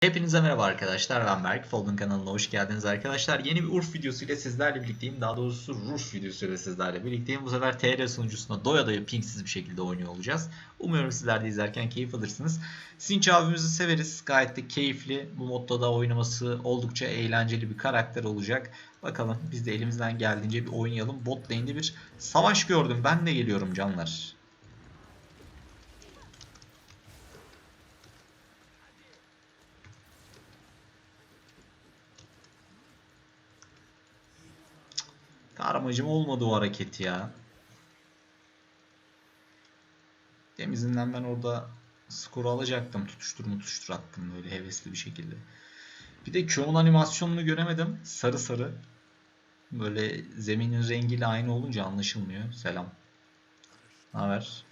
Hepinize merhaba arkadaşlar ben Berk. Fold'un kanalına hoş geldiniz arkadaşlar. Yeni bir Urf videosuyla sizlerle birlikteyim. Daha doğrusu Ruf videosuyla sizlerle birlikteyim. Bu sefer TR sunucusunda doya doya pingsiz bir şekilde oynuyor olacağız. Umuyorum sizler de izlerken keyif alırsınız. Sinç abimizi severiz. Gayet de keyifli. Bu modda da oynaması oldukça eğlenceli bir karakter olacak. Bakalım biz de elimizden geldiğince bir oynayalım. Bot lane'de bir savaş gördüm. Ben de geliyorum canlar. Karmacım olmadı o hareket ya. Temizinden ben orada skoru alacaktım. Tutuştur mu tutuştur attım böyle hevesli bir şekilde. Bir de Q'nun animasyonunu göremedim. Sarı sarı. Böyle zeminin rengiyle aynı olunca anlaşılmıyor. Selam. Ne haber?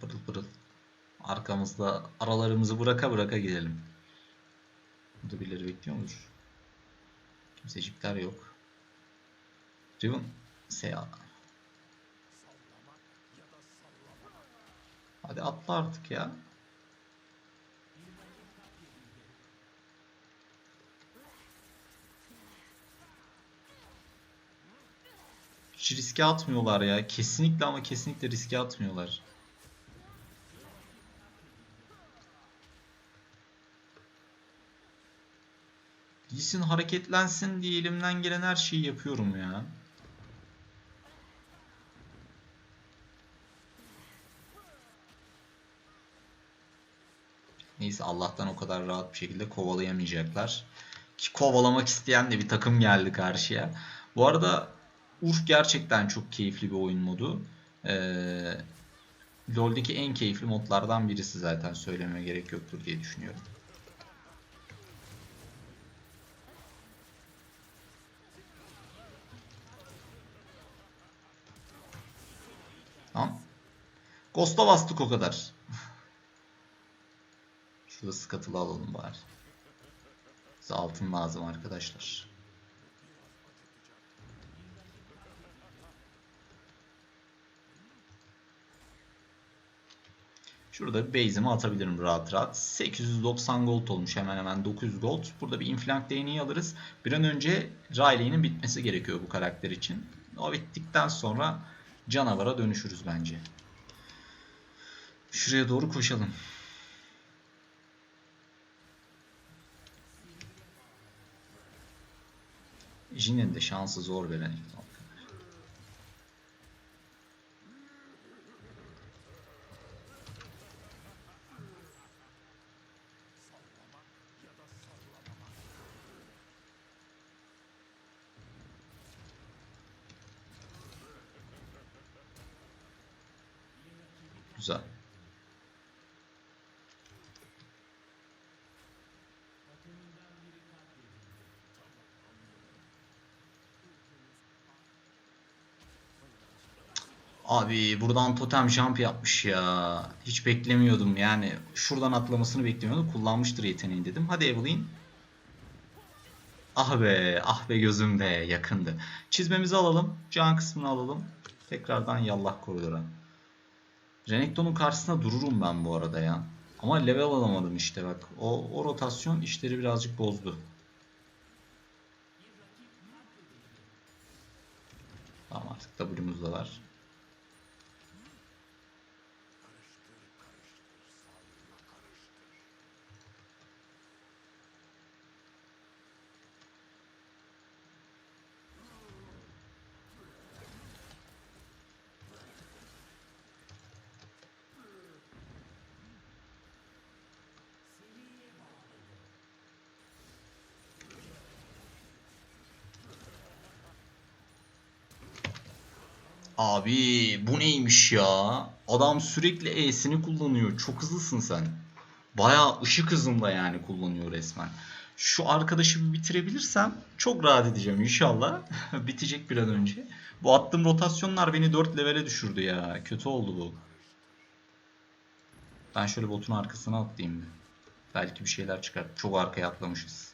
Pırıl pırıl. Arkamızda aralarımızı bıraka bıraka gidelim. Burada birileri bekliyor mudur? Kimsecikler yok. Riven Seya. Hadi atla artık ya. Hiç riske atmıyorlar ya. Kesinlikle ama kesinlikle riske atmıyorlar. Gitsin hareketlensin diye elimden gelen her şeyi yapıyorum ya. Neyse Allah'tan o kadar rahat bir şekilde kovalayamayacaklar. Ki kovalamak isteyen de bir takım geldi karşıya. Bu arada Urf gerçekten çok keyifli bir oyun modu. Ee, LoL'deki en keyifli modlardan birisi zaten söylemeye gerek yoktur diye düşünüyorum. Ghost'a bastık o kadar. Şurada skatılı alalım bari. Bize altın lazım arkadaşlar. Şurada base'imi atabilirim rahat rahat. 890 gold olmuş hemen hemen 900 gold. Burada bir inflank değneği alırız. Bir an önce Riley'nin bitmesi gerekiyor bu karakter için. O bittikten sonra canavara dönüşürüz bence. Şuraya doğru koşalım. Jin'in de şansı zor veren Güzel. Abi buradan totem jump yapmış ya. Hiç beklemiyordum yani. Şuradan atlamasını beklemiyordum. Kullanmıştır yeteneğini dedim. Hadi Evelyn. Ah be, ah be gözüm be yakındı. Çizmemizi alalım. Can kısmını alalım. Tekrardan yallah koridora. Renekton'un karşısında dururum ben bu arada ya. Ama level alamadım işte bak. O, o rotasyon işleri birazcık bozdu. Tamam artık W'muz da var. Abi bu neymiş ya? Adam sürekli E'sini kullanıyor. Çok hızlısın sen. Bayağı ışık hızında yani kullanıyor resmen. Şu arkadaşı bitirebilirsem çok rahat edeceğim inşallah. Bitecek bir an önce. Bu attığım rotasyonlar beni 4 levele düşürdü ya. Kötü oldu bu. Ben şöyle botun arkasına atlayayım bir. Belki bir şeyler çıkar. Çok arkaya atlamışız.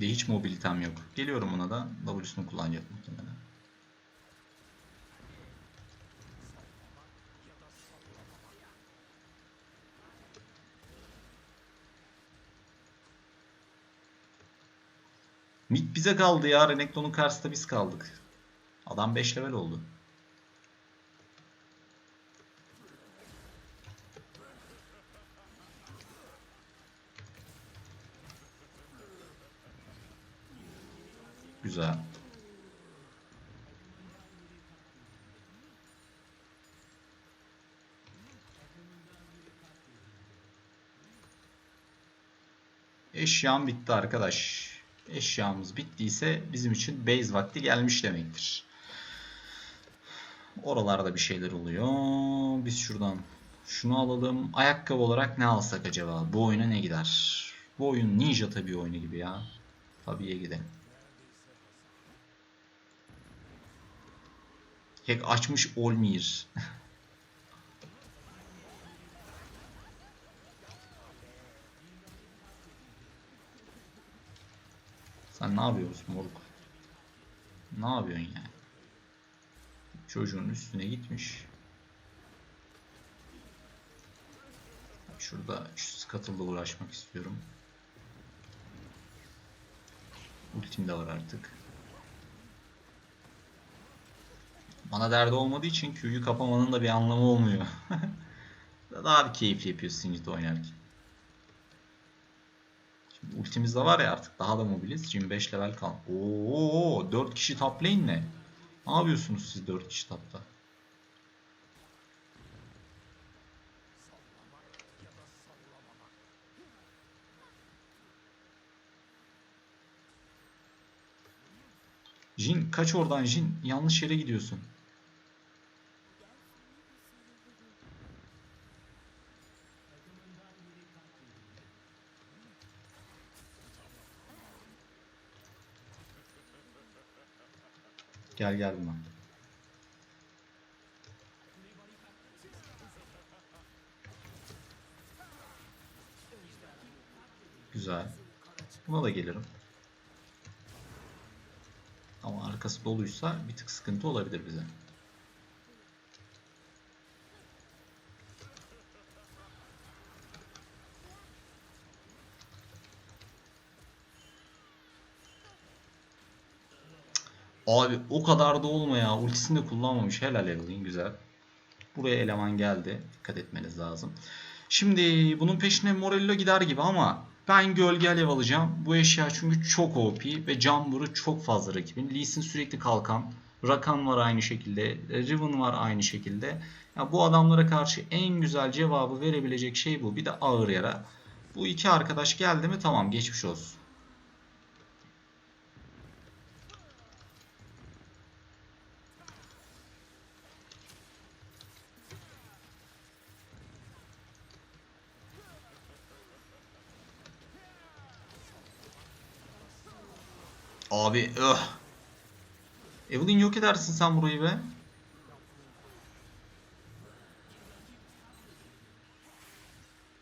de hiç mobilitem yok. Geliyorum ona da W'sunu kullanacak muhtemelen. Mid bize kaldı ya. Renekton'un karşısında biz kaldık. Adam 5 level oldu. Güzel. Eşyam bitti arkadaş. Eşyamız bittiyse bizim için base vakti gelmiş demektir. Oralarda bir şeyler oluyor. Biz şuradan şunu alalım. Ayakkabı olarak ne alsak acaba? Bu oyuna ne gider? Bu oyun Ninja tabii oyunu gibi ya. Tabii'ye gidelim. Hack açmış Olmir. Sen ne yapıyorsun moruk? Ne yapıyorsun yani? Çocuğun üstüne gitmiş. Şurada şu Scuttle'la uğraşmak istiyorum. Ultim de var artık. Bana derdi olmadığı için Q'yu kapamanın da bir anlamı olmuyor. Daha bir keyifli yapıyor Singed oynarken. Şimdi ultimiz de var ya artık daha da mobiliz. 25 level kal. Oo 4 kişi top lane ne? Ne yapıyorsunuz siz 4 kişi topta? Jin kaç oradan Jin. Yanlış yere gidiyorsun. Gel gel buna. Güzel. Buna da gelirim. Ama arkası doluysa bir tık sıkıntı olabilir bize. Abi o kadar da olma ya. Ultisini de kullanmamış. Helal Evelyn güzel. Buraya eleman geldi. Dikkat etmeniz lazım. Şimdi bunun peşine Morello gider gibi ama ben gölge alev alacağım. Bu eşya çünkü çok OP ve can vuru çok fazla rakibin. Lee Sin sürekli kalkan. Rakan var aynı şekilde. Riven var aynı şekilde. Ya bu adamlara karşı en güzel cevabı verebilecek şey bu. Bir de ağır yara. Bu iki arkadaş geldi mi tamam geçmiş olsun. Abi öh. Evelyn yok edersin sen burayı be.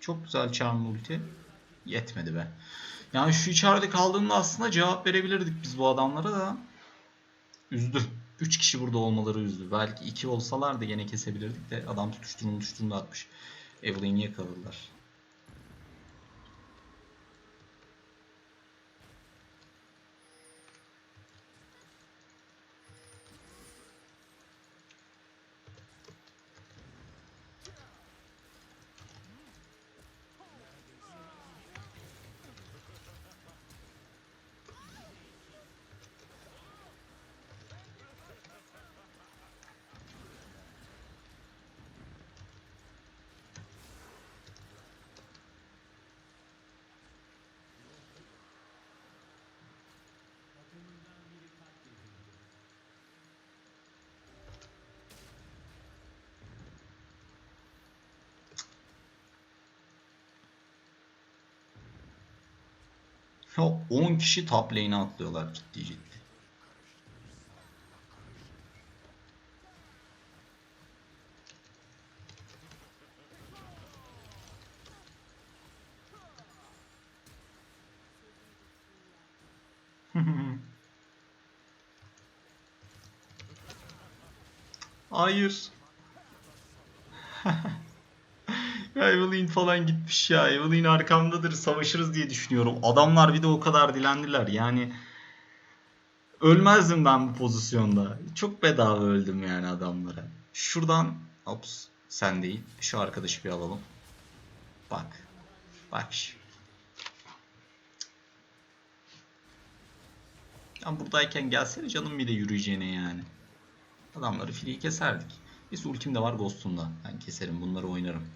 Çok güzel charm ulti. Yetmedi be. Yani şu içeride kaldığında aslında cevap verebilirdik biz bu adamlara da. Üzdü. 3 kişi burada olmaları üzdü. Belki 2 olsalar da gene kesebilirdik de adam tutuşturunu tutuşturunu atmış. Evelyn'i yakaladılar. Ya 10 kişi top lane'e atlıyorlar ciddi ciddi. Hayır. Ya Evelyn falan gitmiş ya. Evelyn arkamdadır savaşırız diye düşünüyorum. Adamlar bir de o kadar dilendiler. Yani Ölmezdim ben bu pozisyonda. Çok bedava öldüm yani adamlara. Şuradan ops sen değil. Şu arkadaşı bir alalım. Bak. Bak şimdi. Ya buradayken gelsene canım bile yürüyeceğine yani. Adamları free keserdik. Biz ultim de var Ghost'um da. Ben keserim bunları oynarım.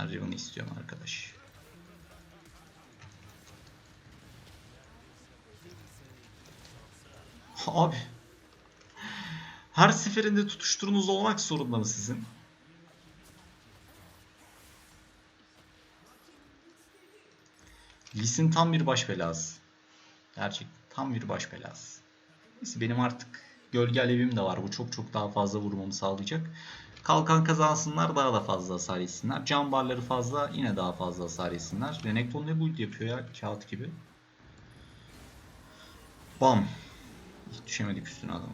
Ben Riven'ı istiyorum arkadaş. Abi. Her seferinde tutuşturunuz olmak zorunda mı sizin? Lee Sin tam bir baş belası. Gerçekten tam bir baş belası. Benim artık gölge alevim de var. Bu çok çok daha fazla vurmamı sağlayacak. Kalkan kazansınlar daha da fazla hasar yesinler. Can barları fazla yine daha fazla hasar yesinler. Renekton ne build yapıyor ya kağıt gibi. Bam. Hiç düşemedik üstüne adam.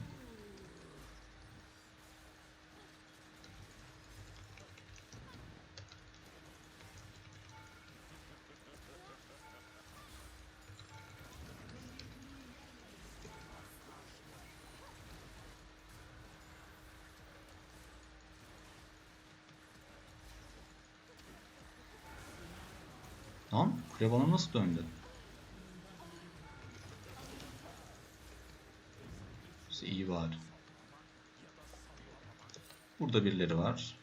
Lan kule bana nasıl döndü? İşte iyi var. Burada birileri var.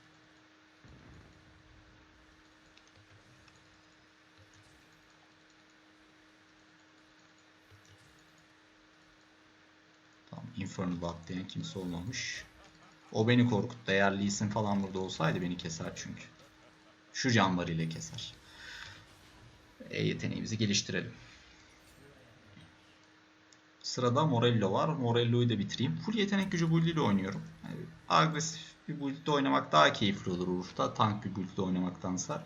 Tamam, Infernal Blood diyen kimse olmamış. O beni korkuttu. Eğer Lee falan burada olsaydı beni keser çünkü. Şu canvar ile keser. E yeteneğimizi geliştirelim. Sırada Morello var. Morello'yu da bitireyim. Full yetenek gücü build ile oynuyorum. Yani agresif bir build'de oynamak daha keyifli olur Urf'ta. Tank bir build'de oynamaktansa.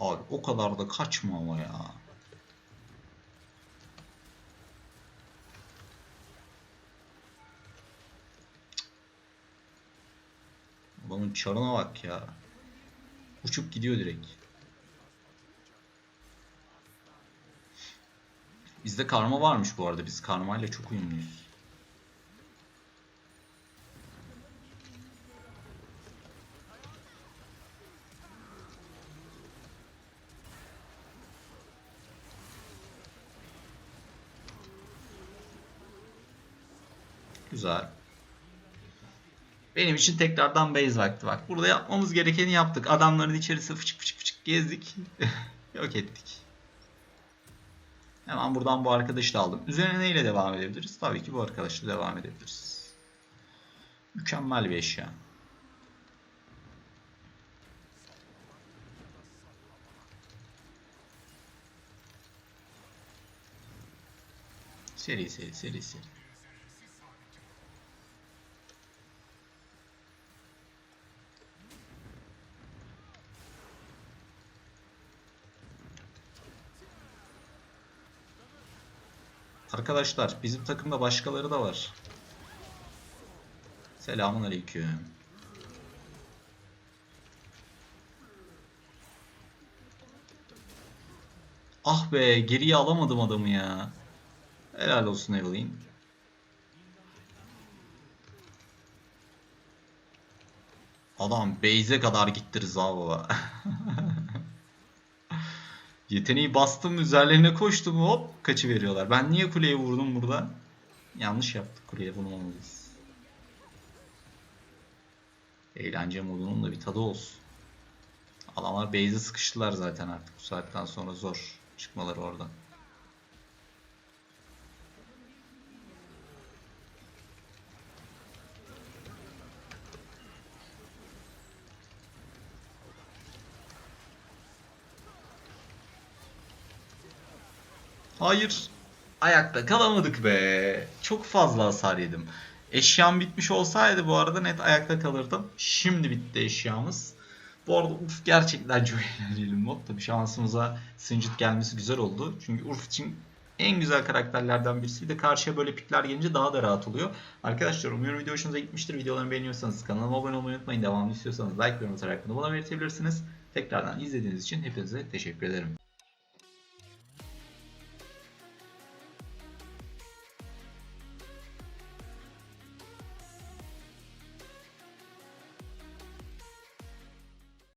Abi o kadar da kaçma ama ya. Adamın çarına bak ya. Uçup gidiyor direkt. Bizde karma varmış bu arada. Biz karma ile çok uyumluyuz. Güzel. Benim için tekrardan base vakti bak. Burada yapmamız gerekeni yaptık. Adamların içerisi fıçık fıçık fıçık gezdik. Yok ettik. Hemen buradan bu arkadaşı da aldım. Üzerine neyle devam edebiliriz? Tabii ki bu arkadaşla devam edebiliriz. Mükemmel bir eşya. Seri seri seri seri. Arkadaşlar bizim takımda başkaları da var. Selamun aleyküm. Ah be geriye alamadım adamı ya. Helal olsun Evelyn. Adam base'e kadar gitti Rıza. Yeteneği bastım üzerlerine koştum hop kaçı veriyorlar. Ben niye kuleye vurdum burada? Yanlış yaptık kuleye vurmamalıyız. Eğlence modunun da bir tadı olsun. Adamlar base'e sıkıştılar zaten artık bu saatten sonra zor çıkmaları oradan. Hayır. Ayakta kalamadık be. Çok fazla hasar yedim. Eşyam bitmiş olsaydı bu arada net ayakta kalırdım. Şimdi bitti eşyamız. Bu arada Urf gerçekten çok eğlenceli mod. Tabii şansımıza Singed gelmesi güzel oldu. Çünkü Urf için en güzel karakterlerden birisiydi. Karşıya böyle pikler gelince daha da rahat oluyor. Arkadaşlar umuyorum video hoşunuza gitmiştir. Videolarımı beğeniyorsanız kanalıma abone olmayı unutmayın. Devamlı istiyorsanız like ve yorum atarak bana belirtebilirsiniz. Tekrardan izlediğiniz için hepinize teşekkür ederim.